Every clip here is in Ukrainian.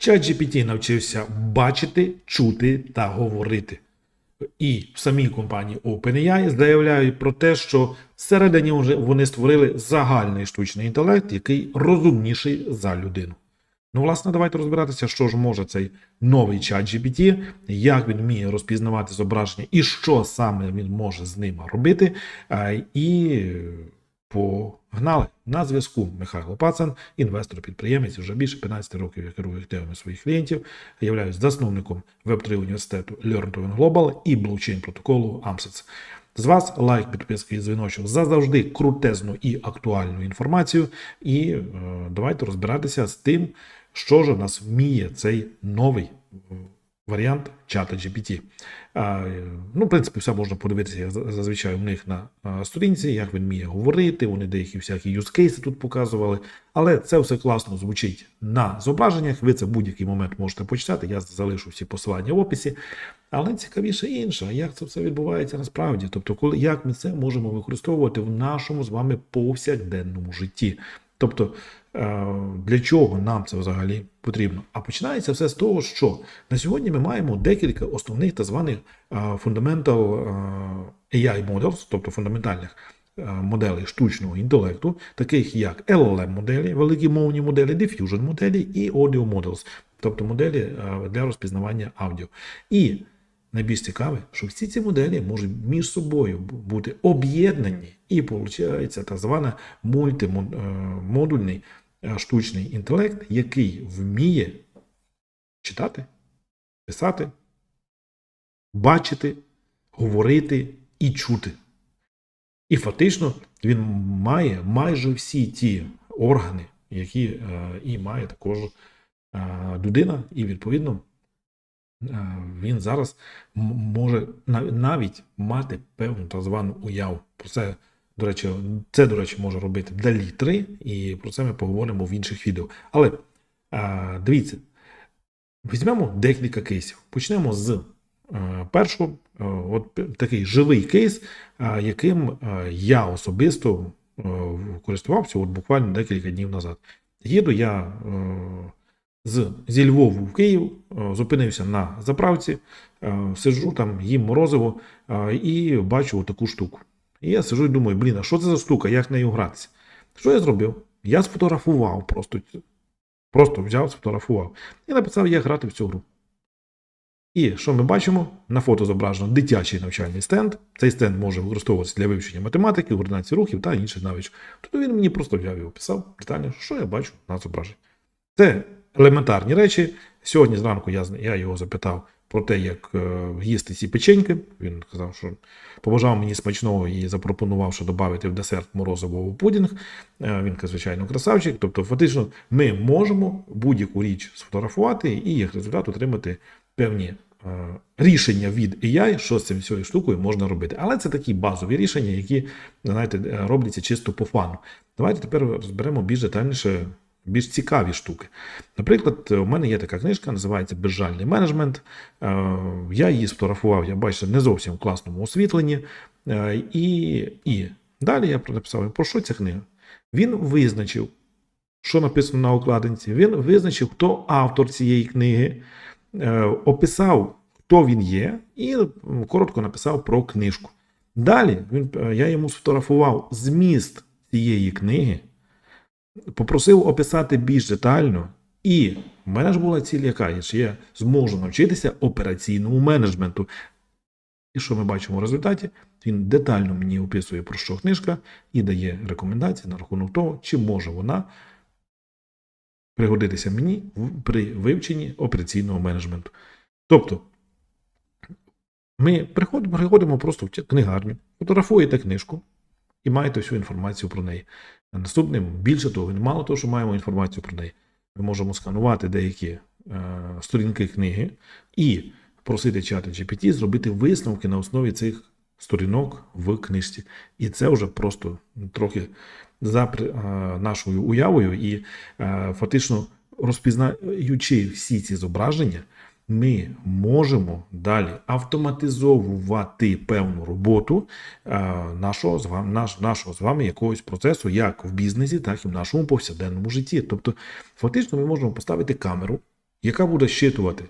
ChatGPT навчився бачити, чути та говорити. І в самій компанії OpenAI заявляють про те, що всередині вони створили загальний штучний інтелект, який розумніший за людину. Ну, власне, давайте розбиратися, що ж може цей новий чат GPT, як він вміє розпізнавати зображення і що саме він може з ними робити. І погнали. На зв'язку Михайло Пацан, інвестор-підприємець, вже більше 15 років я керую активами своїх клієнтів, являюсь засновником Web3 університету Learn to Global і блокчейн протоколу AMSETS. З вас лайк, підписка і дзвіночок за завжди крутезну і актуальну інформацію. І е, давайте розбиратися з тим, що ж у нас вміє цей новий е, варіант чата GPT. Ну, в принципі, все можна подивитися зазвичай у них на сторінці, як він вміє говорити. Вони деякі всякі юзкейси тут показували. Але це все класно звучить на зображеннях. Ви це в будь-який момент можете почитати. Я залишу всі посилання в описі. Але цікавіше інше, як це все відбувається насправді. Тобто, коли як ми це можемо використовувати в нашому з вами повсякденному житті. Тобто, для чого нам це взагалі потрібно? А починається все з того, що на сьогодні ми маємо декілька основних так званих е, fundamental е, AI models, тобто фундаментальних е, моделей штучного інтелекту, таких як LLM моделі, великі мовні моделі, diffusion моделі і audio models, тобто моделі е, для розпізнавання аудіо. І найбільш цікаве, що всі ці моделі можуть між собою бути об'єднані, і виходить так званий мультимодульний е, штучний інтелект, який вміє читати, писати, бачити, говорити і чути. І фактично він має майже всі ті органи, які е, і має також е, людина, і відповідно е, він зараз може навіть мати певну так звану уяву. Про це, до речі, це, до речі, може робити Далі 3, і про це ми поговоримо в інших відео. Але дивіться, візьмемо декілька кейсів. Почнемо з першого, от такий живий кейс, яким я особисто користувався от буквально декілька днів назад. Їду я з, зі Львову в Київ, е, зупинився на заправці, е, сиджу там, їм морозиво е, і бачу таку штуку. І я сиджу і думаю, блін, а що це за штука, як нею гратися? Що я зробив? Я сфотографував просто, просто взяв, сфотографував і написав, як грати в цю гру. І що ми бачимо? На фото зображено дитячий навчальний стенд. Цей стенд може використовуватися для вивчення математики, координації рухів та інших навичок. Тобто він мені просто взяв і описав детально, що я бачу на зображенні. Це елементарні речі. Сьогодні зранку я, я його запитав про те, як е, їсти ці печеньки. Він сказав, що побажав мені смачного і запропонував, що додати в десерт морозового пудінг. Е, Він, звичайно, красавчик. Тобто, фактично, ми можемо будь-яку річ сфотографувати і як результат отримати певні е, рішення від AI, що з цим цією штукою можна робити. Але це такі базові рішення, які знаєте, робляться чисто по фану. Давайте тепер розберемо більш детальніше. Більш цікаві штуки. Наприклад, у мене є така книжка, називається Безжальний менеджмент. Е, Я її сфотографував, я бачу, не зовсім в класному освітленні. Е, І, і далі я написав, про що ця книга? Він визначив, що написано на окладинці. Він визначив, хто автор цієї книги, е, описав, хто він є, і коротко написав про книжку. Далі він, я йому сфотографував зміст цієї книги, попросив описати більш детально. І в мене ж була ціль, яка що я зможу навчитися операційному менеджменту. І що ми бачимо в результаті? Він детально мені описує, про що книжка, і дає рекомендації на рахунок того, чи може вона пригодитися мені при вивченні операційного менеджменту. Тобто, ми приходимо, просто в книгарню, фотографуєте книжку і маєте всю інформацію про неї. Наступним, більше того, мало того, що маємо інформацію про неї, ми можемо сканувати деякі е, сторінки книги і просити чати GPT зробити висновки на основі цих сторінок в книжці. І це вже просто трохи за е, нашою уявою, і е, фактично розпізнаючи всі ці зображення, ми можемо далі автоматизовувати певну роботу е, нашого з вами, наш, нашого з вами якогось процесу, як в бізнесі, так і в нашому повсякденному житті. Тобто, фактично, ми можемо поставити камеру яка буде щитувати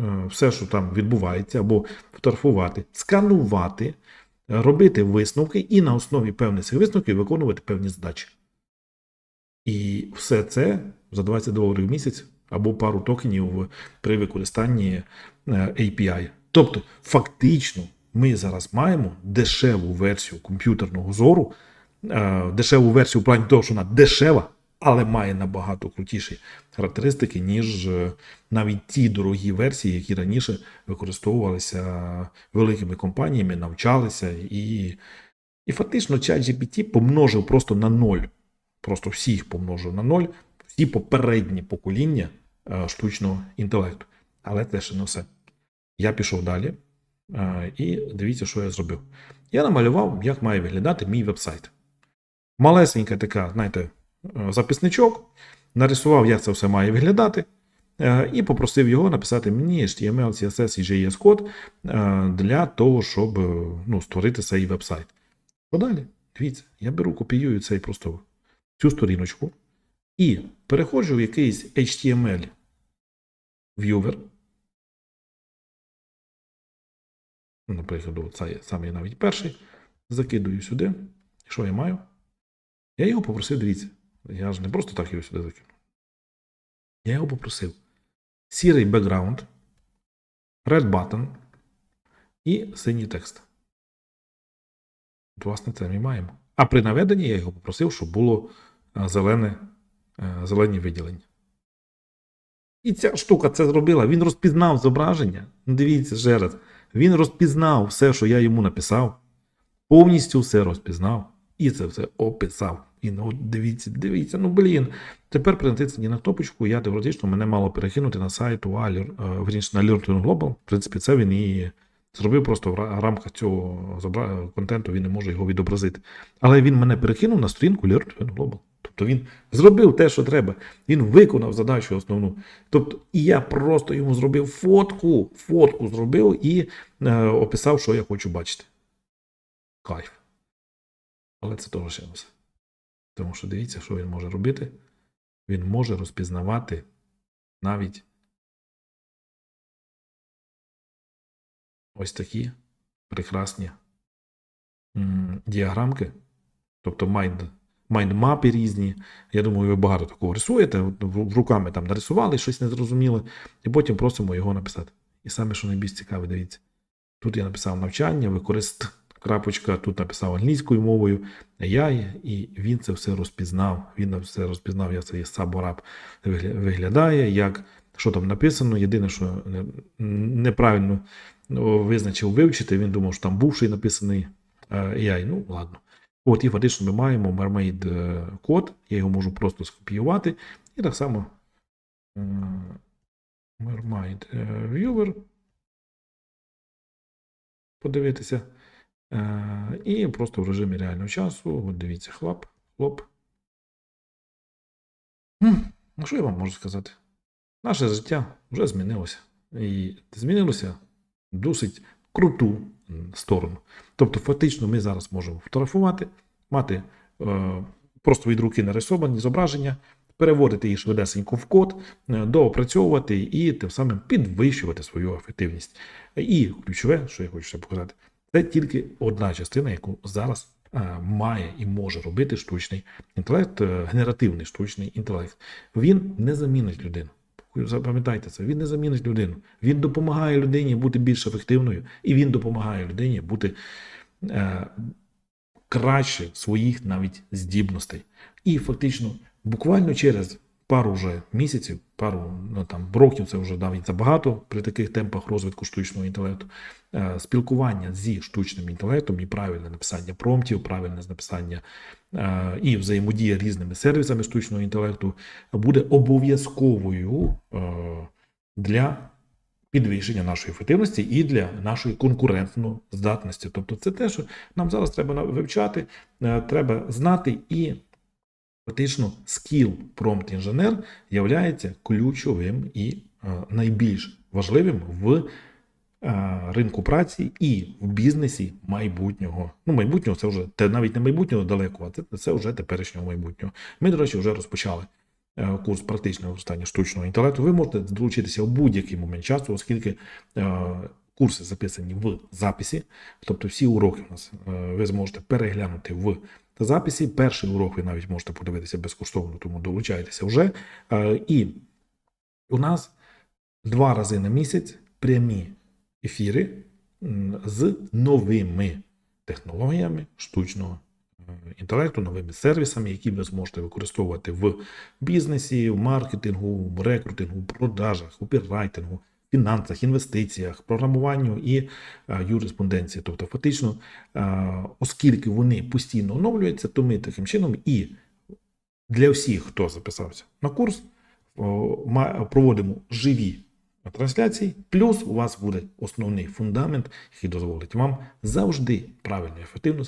е, все, що там відбувається, або фотографувати, сканувати, робити висновки і на основі певних цих висновків виконувати певні задачі. І все це за 20 доларів в місяць або пару токенів при використанні е, API. Тобто, фактично, ми зараз маємо дешеву версію комп'ютерного зору, е, дешеву версію в плані того, що вона дешева, але має набагато крутіші характеристики, ніж е, навіть ті дорогі версії, які раніше використовувалися великими компаніями, навчалися і. І фактично ChatGPT помножив просто на ноль. Просто всіх помножив на ноль, всі попередні покоління е, штучного інтелекту. Але це ще не все. Я пішов далі. е, І дивіться, що я зробив. Я намалював, як має виглядати мій вебсайт. Малесенька така, знаєте, е, записничок. Нарисував, як це все має виглядати. І попросив його написати мені HTML, CSS і JS код для того, щоб ну, створити цей вебсайт. Що далі? Дивіться, я беру, копіюю цей просто цю сторіночку і переходжу в якийсь HTML viewer. Наприклад, це саме навіть перший. Закидую сюди. Що я маю? Я його попросив, дивіться. Я ж не просто так його сюди закинув. Я його попросив. Сірий бекграунд, red button і синій текст. От, власне, це ми маємо. А при наведенні я його попросив, щоб було е, зелене, зелені виділення. І ця штука це зробила. Він розпізнав зображення. Ну, Дивіться ще раз. Він розпізнав все, що я йому написав. Повністю все розпізнав. І це все описав. І ну, дивіться, дивіться, ну блін. Тепер при натиску на кнопочку, я теоретично мене мало перекинути на сайт верніше на Learn Global. В принципі, це він і зробив просто в рамках цього контенту, він не може його відобразити. Але він мене перекинув на сторінку Learn Global. Тобто він зробив те, що треба. Він виконав задачу основну. Тобто, і я просто йому зробив фотку, фотку зробив і е, описав, що я хочу бачити. Кайф. Але це того ще не все. Тому що дивіться, що він може робити. Він може розпізнавати навіть ось такі прекрасні діаграмки, тобто майнд, майндмапи різні. Я думаю, ви багато такого рисуєте. руками там нарисували щось незрозуміле, і потім просимо його написати. І саме, що найбільш цікаве, дивіться. Тут я написав навчання, використ крапочка, тут написав англійською мовою AI, і він це все розпізнав. Він все розпізнав, як цей сабораб виглядає, як що там написано. Єдине, що неправильно ну, визначив вивчити, він думав, що там бувший написаний е, AI. Ну, ладно. От, і фактично ми маємо Mermaid е, код, я його можу просто скопіювати. І так само Mermaid е, Viewer. Подивитися. Е, І просто в режимі реального часу. От дивіться, хлоп, хлоп. Ну, що я вам можу сказати? Наше життя вже змінилося. І змінилося досить круту сторону. Тобто, фактично, ми зараз можемо фотографувати, мати е, просто від руки нарисовані зображення, переводити їх швидесенько в код, е, доопрацьовувати і тим самим підвищувати свою ефективність. І ключове, що я хочу ще показати, це тільки одна частина, яку зараз е, має і може робити штучний інтелект, генеративний штучний інтелект. Він не замінить людину. Запам'ятайте це, він не замінить людину. Він допомагає людині бути більш ефективною, і він допомагає людині бути краще своїх навіть здібностей. І фактично, буквально через пару вже місяців, пару ну, там, років, це вже навіть забагато при таких темпах розвитку штучного інтелекту, е, спілкування зі штучним інтелектом і правильне написання промптів, правильне написання е, і взаємодія різними сервісами штучного інтелекту буде обов'язковою е, для підвищення нашої ефективності і для нашої конкурентної здатності. Тобто, це те, що нам зараз треба вивчати, е, треба знати і. Фактично, скіл промпт інженер являється ключовим і е, найбільш важливим в е, ринку праці і в бізнесі майбутнього. Ну, майбутнього це вже те навіть не майбутнього далеко, а це, це вже теперішнього майбутнього. Ми, до речі, вже розпочали. Е, курс практичного використання штучного інтелекту, ви можете долучитися у будь-який момент часу, оскільки е, курси записані в записі, тобто всі уроки у нас е, ви зможете переглянути в записі. Перший урок ви навіть можете подивитися безкоштовно, тому долучайтеся вже. І у нас два рази на місяць прямі ефіри з новими технологіями штучного інтелекту, новими сервісами, які ви зможете використовувати в бізнесі, в маркетингу, в рекрутингу, в продажах, у піррайтингу, фінансах, інвестиціях, програмуванню і е, юриспонденції. Тобто, фактично, е, оскільки вони постійно оновлюються, то ми таким чином і для всіх, хто записався на курс, проводимо живі трансляції, плюс у вас буде основний фундамент, який дозволить вам завжди правильно і ефективно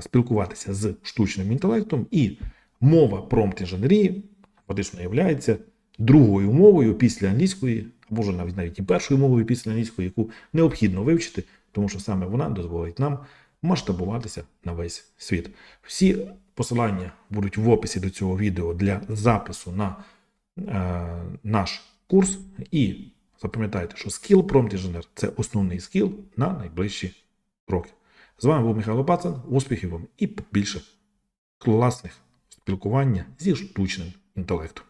спілкуватися з штучним інтелектом, і мова промпт інженерії фактично є другою мовою після англійської, а може навіть навіть і першою мовою після англійської, яку необхідно вивчити, тому що саме вона дозволить нам масштабуватися на весь світ. Всі посилання будуть в описі до цього відео для запису на е, наш курс. І запам'ятайте, що скіл Prompt Engineer – це основний скіл на найближчі роки. З вами був Михайло Пацан. Успіхів вам і більше класних спілкування зі штучним інтелектом.